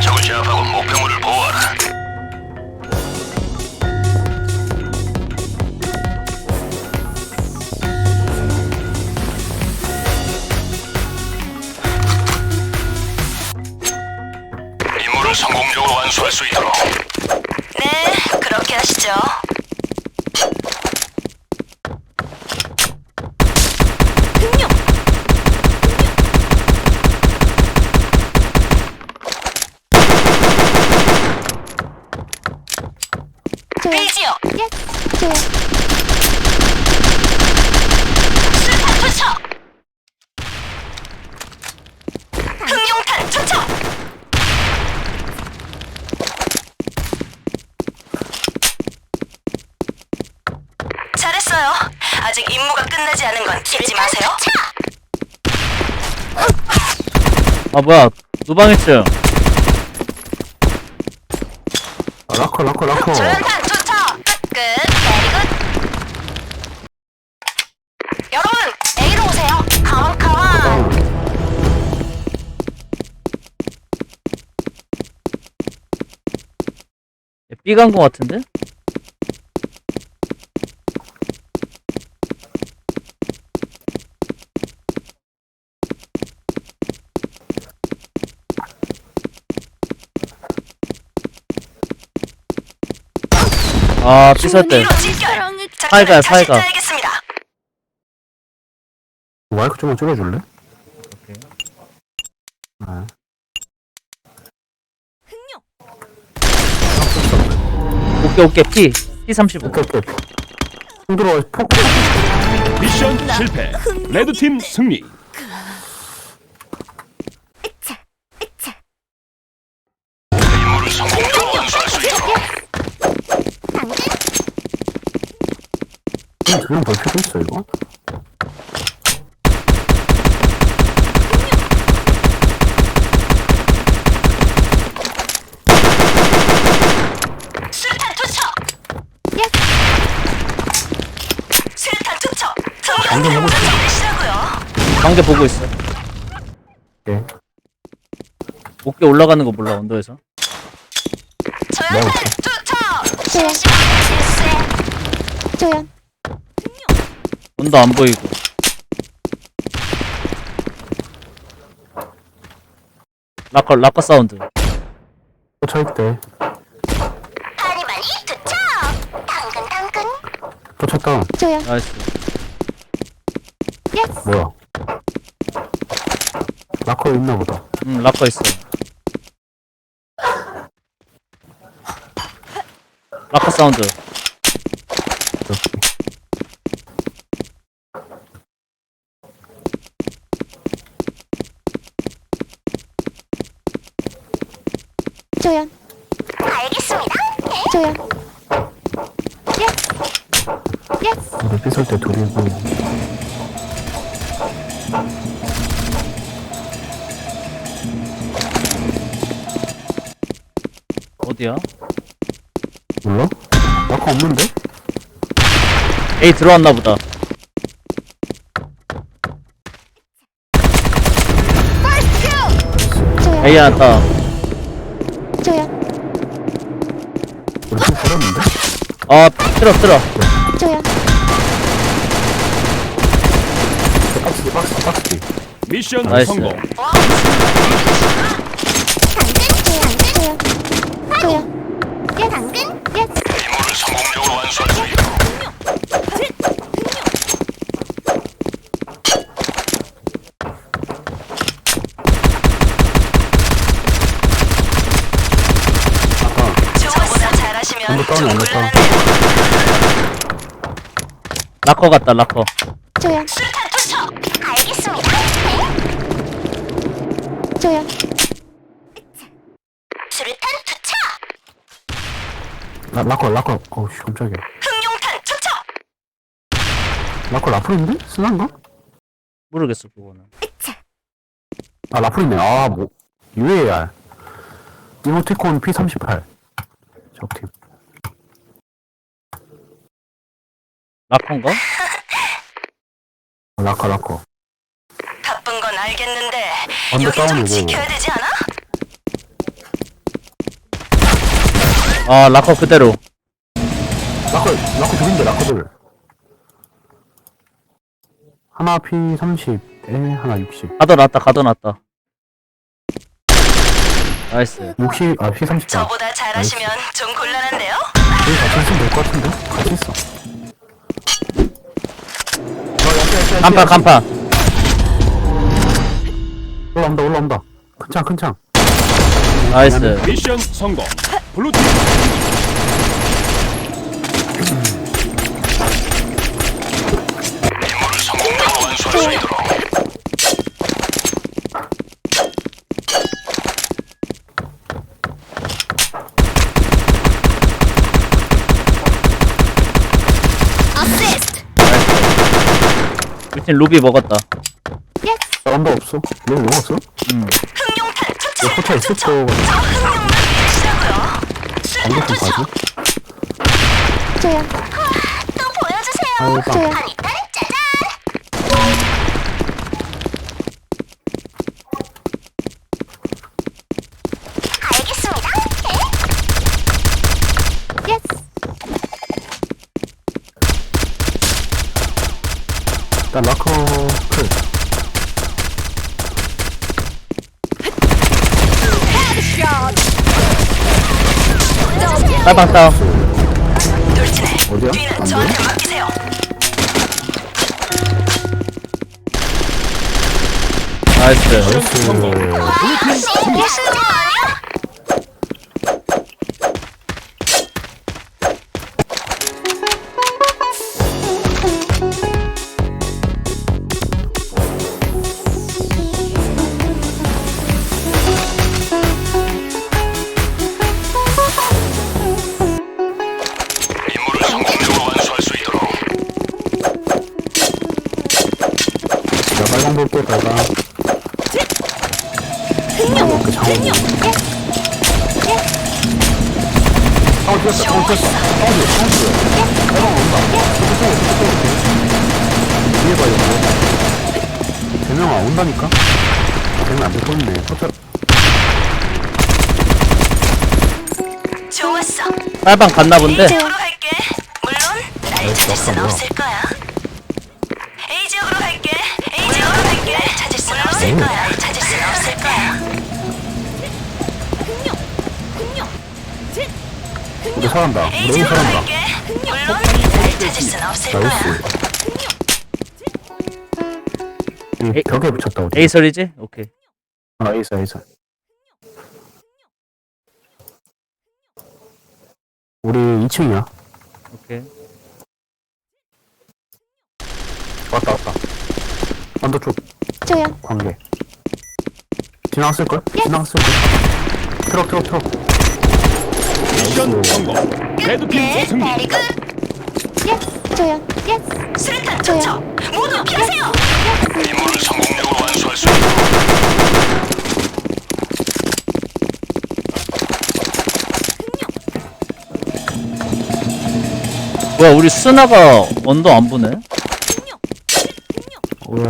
적을 제압하고 목표물을 보호하라. 임무를 성공적으로 완수할 수 있도록 네, 그렇게 하시죠. 흥룡! 빌지요! 예. 조용. 수탄 투척! 흥룡탄 투척! 잘했어요. 아직 임무가 끝나지 않은 건 잊지 마세요. 아 뭐야 노방했죠 아, 라커 라커 라커 조연탄 B 간 거 같은데? 아 다시 사이가. 짜야겠습니다. 마이크 좀만 줄여줄래? 오케이. 아, 흥룡. 오케이 오케이. P. P35 오케이 오케이. 손 들어와 포크 미션 실패. 레드 팀 승리. 완수할 수 있도록 두명 더 필요 있어 이거? 수류탄 투척. 예. 수류탄 투척. 방금 하고 있어. 관계 보고 있어 오케이 어깨 올라가는 거 몰라 언더에서 먹었어. 투척. 조연. 조용. 언더 안 보이고 라커 라커 사운드 투척. 당근 당근. 또 찼다 조용. 나이스 예. 뭐야 라커 있나 보다 음 라커 있어 라커 사운드 이렇게 조용. 알겠습니다. 조용. 예. 예. 우리 삐설 때 둘이 있고 어디야? 몰라? 라커 없는데? A 들어왔나 보다. A 하나 조용. 우리 좀 버렸는데? 아 틀어 틀어 조용. 박스 뒤 박스 박스 뒤 미션 나이스. 성공. 조 용. 조용. 예. 당근. 예. 임무를 성공적으로 완수할 수 있도록 아까 저보다 잘하시면 언더 다운, 좀 언더 다운. 곤란하네요. 라커 같다 라커 조용. 수류탄 투척. 알겠습니다. 조용. 수류탄 투척. 라, 라커 라커 어우 씨 깜짝이야 흥룡탄 투척. 라커 라플인데? 쓰난가? 모르겠어 그거는 아 라플이네 아 뭐 UAR 이모티콘 P38 적팀 라커인가? 어, 라커 라커 바쁜 건 알겠는데 언더 여기 좀 다운이고. 지켜야 되지 않아? 아 라커 그대로 라커, 라커 둘인데, 라커 둘. 하나 P30에 하나 60. 가둬놨다 가둬놨다 나이스 60, 아, P30. 저보다 잘하시면 좀 곤란한데요? 여기 같이 있으면 될 것 같은데? 같이 있어. 간판 간판 올라온다, 올라온다. 큰 창, 큰 창. 나이스 미션 성공. 블루 팀 임무를 성공적으로 완수할 수 있도록 어시스트! 우리 팀 루비 먹었다 아, 언더 없어? 너 흥룡탄! 야, 포차 있을 거저 흥룡만 내리시라고요! 안경 좀 봐줘. 저요. 또 보여주세요! 아유, 빵. 저요. 한 이따를 짜잔! 알겠습니다. 예스. 일단 라커 빨방 돌진해. 어디야? 안 돼? 나이스. 나이스. 그 장어. 아, 어, 봐, 이거. 대명아, 온다니까? 대명 안 듣고 있네. 포차, 좋았어. 빨방 갔나 본데 지역으로 갈게. 물론 뭐야. 없을 없을 거야. 찾을 순 없을 거야. 우리 살았다. A 우리 지역으로 살았다. 갈게. 물론 날 찾을 순 없을 거야. 나이스. 이 에이. 벽에 붙였다, 어디? A 설이지? 오케이 아, 에이스, 에이스. 우리 2층이야. 오케이 왔다, 왔다. 언더 쪽 저요. 관계. 지나갔을걸? 지나갔을 걸? 트럭, 트럭, 트럭. 미션. 성공. 레드팀 승리. 베리 굿. 예스. 저요. 예스. 수류탄 투척. 모두 피하세요. 임무를 성공적으로 완수할 수 있도록 뭐야 우리 스나가 언더 안 보네 왜,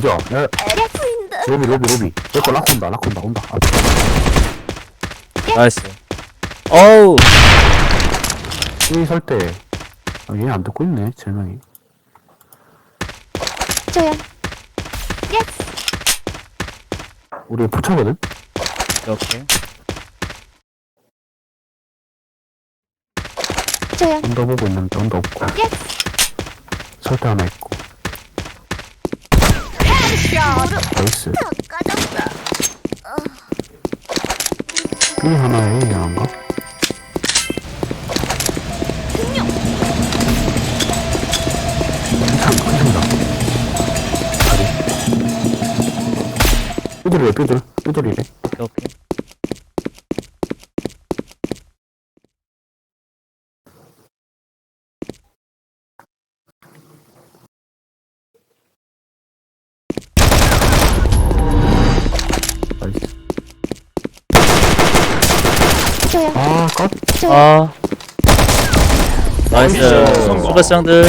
어디야? 야, 보인다. 로비, 로비, 로비. 내거 락 온다, 락 온다, 온다. 아, 나이스 어우 이 설때. 아, 얘안 듣고 있네, 제명이. 저요. 예스. 우리 부차거든? 오케이 저요. 언더 보고 있는데, 언더 없고. 예스. 설때 하나 있고. 나이스. B 하나에 A 하나인가? 큰창, 큰창이다. 삐들이래, 삐들. 삐들이래. 오케이 아, 나이스. 수고했어 형들